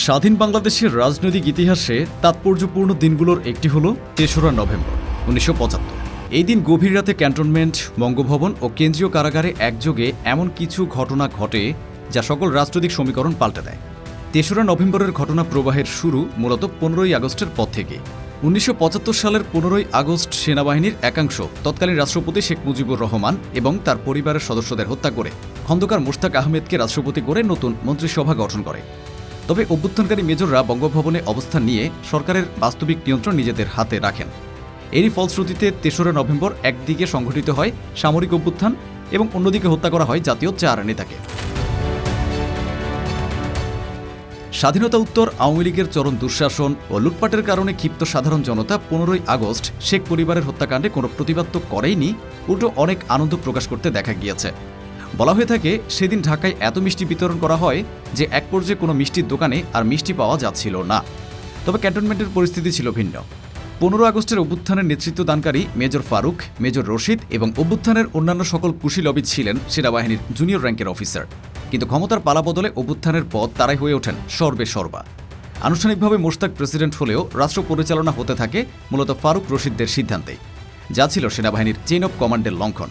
স্বাধীন বাংলাদেশের রাজনৈতিক ইতিহাসে তাৎপর্যপূর্ণ দিনগুলোর একটি হল তেসরা নভেম্বর, উনিশশো পঁচাত্তর। এই দিন গভীর রাতে ক্যান্টনমেন্ট, বঙ্গভবন ও কেন্দ্রীয় কারাগারে একযোগে এমন কিছু ঘটনা ঘটে যা সকল রাজনৈতিক সমীকরণ পাল্টে দেয়। তেসরা নভেম্বরের ঘটনা প্রবাহের শুরু মূলত পনেরোই আগস্টের পর থেকে। উনিশশো পঁচাত্তর সালের পনেরোই আগস্ট সেনাবাহিনীর একাংশ তৎকালীন রাষ্ট্রপতি শেখ মুজিবুর রহমান এবং তার পরিবারের সদস্যদের হত্যা করে খন্দকার মুশতাক আহমেদকে রাষ্ট্রপতি করে নতুন মন্ত্রিসভা গঠন করে। তবে অভ্যুত্থানকারী মেজররা বঙ্গভবনে অবস্থান নিয়ে সরকারের বাস্তবিক নিয়ন্ত্রণ নিজেদের হাতে রাখেন। এরই ফলশ্রুতিতে তেসরা নভেম্বর একদিকে সংঘটিত হয় সামরিক অভ্যুত্থান এবং অন্যদিকে হত্যা করা হয় জাতীয় চার নেতাকে। স্বাধীনতা উত্তর আওয়ামী লীগের চরম দুঃশাসন ও লুটপাটের কারণে ক্ষিপ্ত সাধারণ জনতা পনেরোই আগস্ট শেখ পরিবারের হত্যাকাণ্ডে কোনো প্রতিবাদ তো করেইনি, উল্টো অনেক আনন্দ প্রকাশ করতে দেখা গিয়েছে। বলা হয়ে থাকে, সেদিন ঢাকায় এত মিষ্টি বিতরণ করা হয় যে এক পর্যায়ে কোনো মিষ্টির দোকানে আর মিষ্টি পাওয়া যাচ্ছিল না। তবে ক্যান্টনমেন্টের পরিস্থিতি ছিল ভিন্ন। পনেরো আগস্টের অভ্যুত্থানের নেতৃত্ব দানকারী মেজর ফারুক, মেজর রশিদ এবং অভ্যুত্থানের অন্যান্য সকল কুশীলবিদ ছিলেন সেনাবাহিনীর জুনিয়র র্যাঙ্কের অফিসার। কিন্তু ক্ষমতার পালা বদলে অভ্যুত্থানের পদ তারাই হয়ে ওঠেন সর্বে সর্বা। আনুষ্ঠানিকভাবে মোশতাক প্রেসিডেন্ট হলেও রাষ্ট্র পরিচালনা হতে থাকে মূলত ফারুক রশিদদের সিদ্ধান্তে। যা ছিল সেনাবাহিনীর চেইন অব কমান্ডের লঙ্ঘন।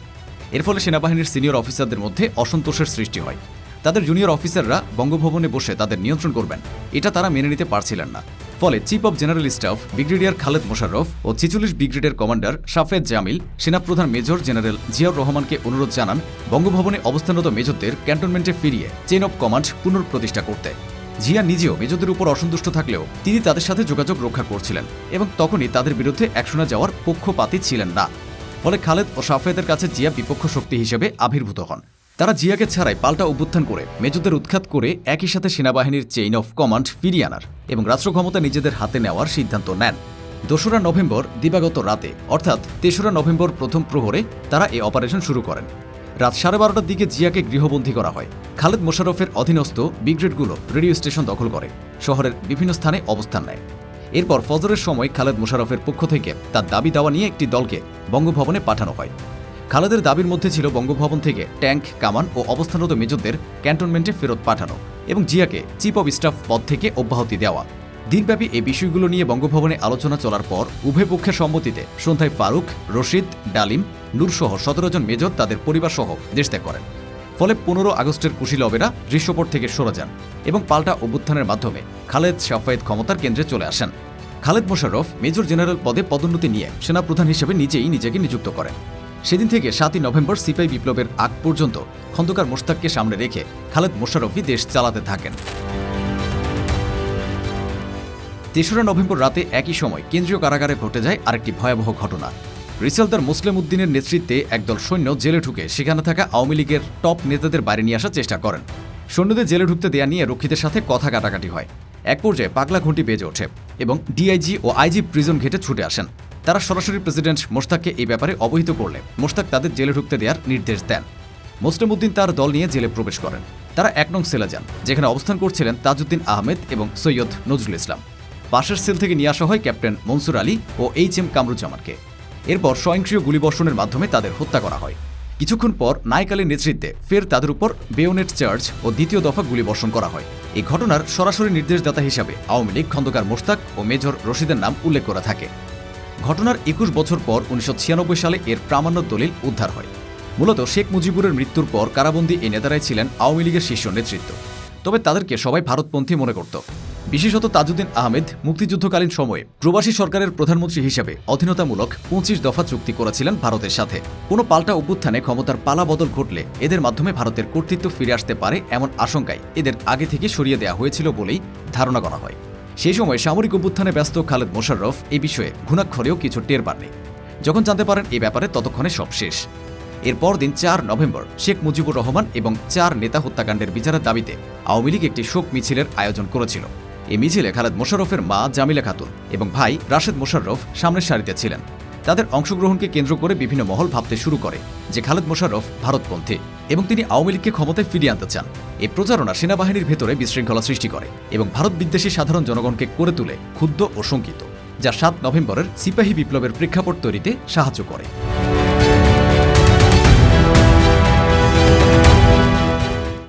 এর ফলে সেনাবাহিনীর সিনিয়র অফিসারদের মধ্যে অসন্তোষের সৃষ্টি হয়। তাদের জুনিয়র অফিসাররা বঙ্গভবনে বসে তাদের নিয়ন্ত্রণ করবেন। এটা তারা মেনে নিতে পারছিলেন না। ফলে chief of general staff brigadier Khaled Mosharraf ও ছিচল্লিশ ব্রিগেডের কমান্ডার শাফেদ জামিল, সেনাপ্রধান মেজর জেনারেল জিয়াউর রহমানকে অনুরোধ জানান বঙ্গভবনে অবস্থানরত মেজরদের ক্যান্টনমেন্টে ফিরিয়ে চেন অব কমান্ড পুনঃপ্রতিষ্ঠা করতে। জিয়া নিজেও মেজরদের উপর অসন্তুষ্ট থাকলেও তিনি তাদের সাথে যোগাযোগ রক্ষা করছিলেন এবং তখনই তাদের বিরুদ্ধে অ্যাকশনে যাওয়ার পক্ষপাতী ছিলেন না। ফলে খালেদ ও সাফেদের কাছে জিয়া বিপক্ষ শক্তি হিসেবে আবির্ভূত হন। তারা জিয়াকে ছাড়াই পাল্টা অভ্যুত্থান করে, মেজুদের উৎখাত করে একই সাথে সেনাবাহিনীর চেইন অফ কমান্ড ফিরিয়ে আনার এবং রাষ্ট্র ক্ষমতা নিজেদের হাতে নেওয়ার সিদ্ধান্ত নেন। দোসরা নভেম্বর দিবাগত রাতে, অর্থাৎ তেসরা নভেম্বর প্রথম প্রহরে, তারা এই অপারেশন শুরু করেন। রাত সাড়ে বারোটার দিকে জিয়াকে গৃহবন্দী করা হয়। খালেদ মোশাররফের অধীনস্থ ব্রিগেডগুলো রেডিও স্টেশন দখল করে। শহরের বিভিন্ন স্থানে অবস্থান নেয়। এরপর ফজরের সময় খালেদ মোশাররফের পক্ষ থেকে তার দাবি দাওয়া নিয়ে একটি দলকে বঙ্গভবনে পাঠানো হয়। খালেদের দাবির মধ্যে ছিল বঙ্গভবন থেকে ট্যাঙ্ক, কামান ও অবস্থানরত মেজরদের ক্যান্টনমেন্টে ফেরত পাঠানো এবং জিয়াকে চিফ অব স্টাফ পদ থেকে অব্যাহতি দেওয়া। দিনব্যাপী এই বিষয়গুলো নিয়ে বঙ্গভবনে আলোচনা চলার পর উভয় পক্ষের সম্মতিতে সন্ধ্যায় ফারুক, রশিদ, ডালিম, নূরসহ সতেরো জন মেজর তাদের পরিবার সহ দেশ ত্যাগ করেন। ফলে পনেরো আগস্টের কুশীলবেরা দৃশ্যপট থেকে সরে যান এবং পাল্টা অভ্যুত্থানের মাধ্যমে খালেদ শাফায়েত ক্ষমতার কেন্দ্রে চলে আসেন। খালেদ মোশাররফ মেজর জেনারেল পদে পদোন্নতি নিয়ে সেনাপ্রধান হিসেবে নিজেই নিজেকে নিযুক্ত করেন। সেদিন থেকে সাতই নভেম্বর সিপাই বিপ্লবের আগ পর্যন্ত খন্দকার মোশতাককে সামনে রেখে খালেদ মোশাররফই দেশ চালাতে থাকেন। তেসরা নভেম্বর রাতে একই সময় কেন্দ্রীয় কারাগারে ঘটে যায় আরেকটি ভয়াবহ ঘটনা। রিসালদার মুসলিম উদ্দিনের নেতৃত্বে একদল সৈন্য জেলে ঢুকে সেখানে থাকা আওয়ামী লীগের টপ নেতাদের বাইরে নিয়ে আসার চেষ্টা করেন। সৈন্যদের জেলে ঢুকতে দেয়া নিয়ে রক্ষীদের সাথে কথা কাটাকাটি হয়। এক পর্যায়ে পাগলা ঘুঁটি বেজে ওঠে এবং ডিআইজি ও আইজি প্রিজন ঘেটে ছুটে আসেন। তারা সরাসরি প্রেসিডেন্ট মোশতাককে এই ব্যাপারে অবহিত করলে মোশতাক তাদের জেলে ঢুকতে দেওয়ার নির্দেশ দেন। মোসলেম উদ্দিন তার দল নিয়ে জেলে প্রবেশ করেন। তারা এক নং সেলে যান, যেখানে অবস্থান করছিলেন তাজউদ্দিন আহমেদ এবং সৈয়দ নজরুল ইসলাম। পাশের সেল থেকে নিয়ে আসা হয় ক্যাপ্টেন মনসুর আলী ও এইচ এম কামরুজ্জামানকে। এরপর স্বয়ংক্রিয় গুলিবর্ষণের মাধ্যমে তাদের হত্যা করা হয়। কিছুক্ষণ পর নায়ক আলীর নেতৃত্বে ফের তাদের উপর বেওনেট চার্জ ও দ্বিতীয় দফা গুলিবর্ষণ করা হয়। এই ঘটনার সরাসরি নির্দেশদাতা হিসাবে আওয়ামী লীগ, খন্দকার মোশতাক ও মেজর রশিদের নাম উল্লেখ করা থাকে। ঘটনার একুশ বছর পর উনিশশো ছিয়ানব্বই সালে এর প্রামাণ্য দলিল উদ্ধার হয়। মূলত শেখ মুজিবুরের মৃত্যুর পর কারাবন্দী এই নেতারাই ছিলেন আওয়ামী লীগের শীর্ষ নেতৃত্ব। তবে তাদেরকে সবাই ভারতপন্থী মনে করত। বিশেষত তাজউদ্দিন আহমেদ মুক্তিযুদ্ধকালীন সময়ে প্রবাসী সরকারের প্রধানমন্ত্রী হিসেবে অধীনতামূলক পঁচিশ দফা চুক্তি করেছিলেন ভারতের সাথে। কোনো পাল্টা অভ্যুত্থানে ক্ষমতার পালা বদল ঘটলে এদের মাধ্যমে ভারতের কর্তৃত্ব ফিরে আসতে পারে এমন আশঙ্কায় এদের আগে থেকে সরিয়ে দেওয়া হয়েছিল বলেই ধারণা করা হয়। সেই সময় সামরিক অভ্যুত্থানে ব্যস্ত খালেদ মোশাররফ এই বিষয়ে ঘুণাক্ষরেও কিছু টের পাননি। যখন জানতে পারেন এ ব্যাপারে ততক্ষণে সব শেষ। এরপর দিন চার নভেম্বর শেখ মুজিবুর রহমান এবং চার নেতা হত্যাকাণ্ডের বিচারের দাবিতে আওয়ামী লীগ একটি শোক মিছিলের আয়োজন করেছিল। এই মিছিলে খালেদ মোশাররফের মা জামিলা খাতুন এবং ভাই রাশেদ মোশাররফ সামনের সারিতে ছিলেন। তাদের অংশগ্রহণকে কেন্দ্র করে বিভিন্ন মহল ভাবতে শুরু করে যে খালেদ মোশাররফ ভারতপন্থী এবং তিনি আওয়ামী লীগকে ক্ষমতায় ফিরিয়ে আনতে চান। এই প্রচারণা সেনাবাহিনীর ভেতরে বিশৃঙ্খলা সৃষ্টি করে এবং ভারত বিদ্বেষী সাধারণ জনগণকে করে তুলে ক্ষুব্ধ ও শঙ্কিত, যা সাত নভেম্বরের সিপাহী বিপ্লবের প্রেক্ষাপট তৈরিতে সাহায্য করে।